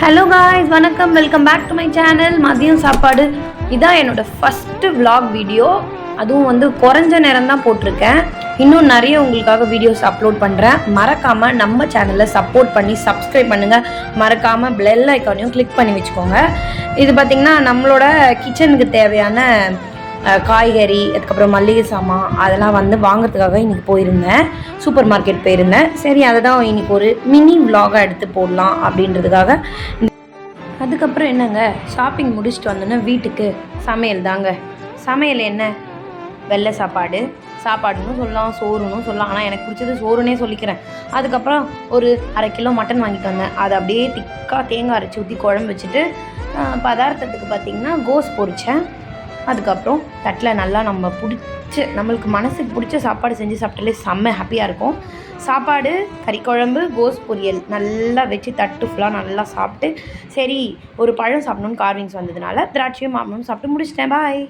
Hello guys வணக்கம். Welcome back to my channel மதியம் சாப்பாடு. இதான் என்னோட ஃபஸ்ட்டு விலாக் வீடியோ அதுவும் வந்து குறைஞ்ச நேரம் தான் போட்டிருக்கேன். இன்னும் நிறைய உங்களுக்காக வீடியோஸ் அப்லோட் பண்ணுறேன் மறக்காமல் நம்ம சேனலை சப்போர்ட் பண்ணி சப்ஸ்கிரைப் பண்ணுங்கள் மறக்காமல் பெல் ஐக்கானையும் கிளிக் பண்ணி வச்சுக்கோங்க. இது பார்த்திங்கன்னா நம்மளோட கிச்சனுக்கு தேவையான காய்கறி அதுக்கப்புறம் மல்லிகை சாமான் அதெல்லாம் வந்து வாங்கிறதுக்காக இன்றைக்கி போயிருந்தேன். சூப்பர் மார்க்கெட் போயிருந்தேன். சரி அதை தான் இன்றைக்கி ஒரு மினி விலாகாக எடுத்து போடலாம் அப்படின்றதுக்காக அதுக்கப்புறம் என்னங்க? ஷாப்பிங் முடிச்சுட்டு வந்தோன்னே வீட்டுக்கு சமையல் தாங்க. சமையல் என்ன? வெள்ளை சாப்பாடு. சாப்பாடுன்னு சொல்லலாம் சோறுன்னு சொல்லலாம். ஆனால் எனக்கு பிடிச்சது சோறுனே சொல்லிக்கிறேன். அதுக்கப்புறம் ஒரு அரை கிலோ மட்டன் வாங்கிட்டு வந்தேன். அதை அப்படியே திக்காக தேங்காய் அரைச்சி ஊற்றி குழம்பு வச்சுட்டு பதார்த்தத்துக்கு பார்த்திங்கன்னா கோஸ் பொரித்தேன் அதுக்கப்புறம் தட்டில் நல்லா நம்ம பிடிச்ச நம்மளுக்கு மனசுக்கு பிடிச்ச சாப்பாடு செஞ்சு சாப்பிட்டாலே செம்ம ஹாப்பியாக இருக்கும். சாப்பாடு கறி குழம்பு கோஸ் பொரியல் நல்லா வச்சு தட்டு ஃபுல்லாக நல்லா சாப்பிட்டு சரி ஒரு பழம் சாப்பிடணும்னு கார்விங்ஸ் வந்ததுனால திராட்சையும் மாம்பழம் சாப்பிட்டு முடிச்சிட்டேன். பாய்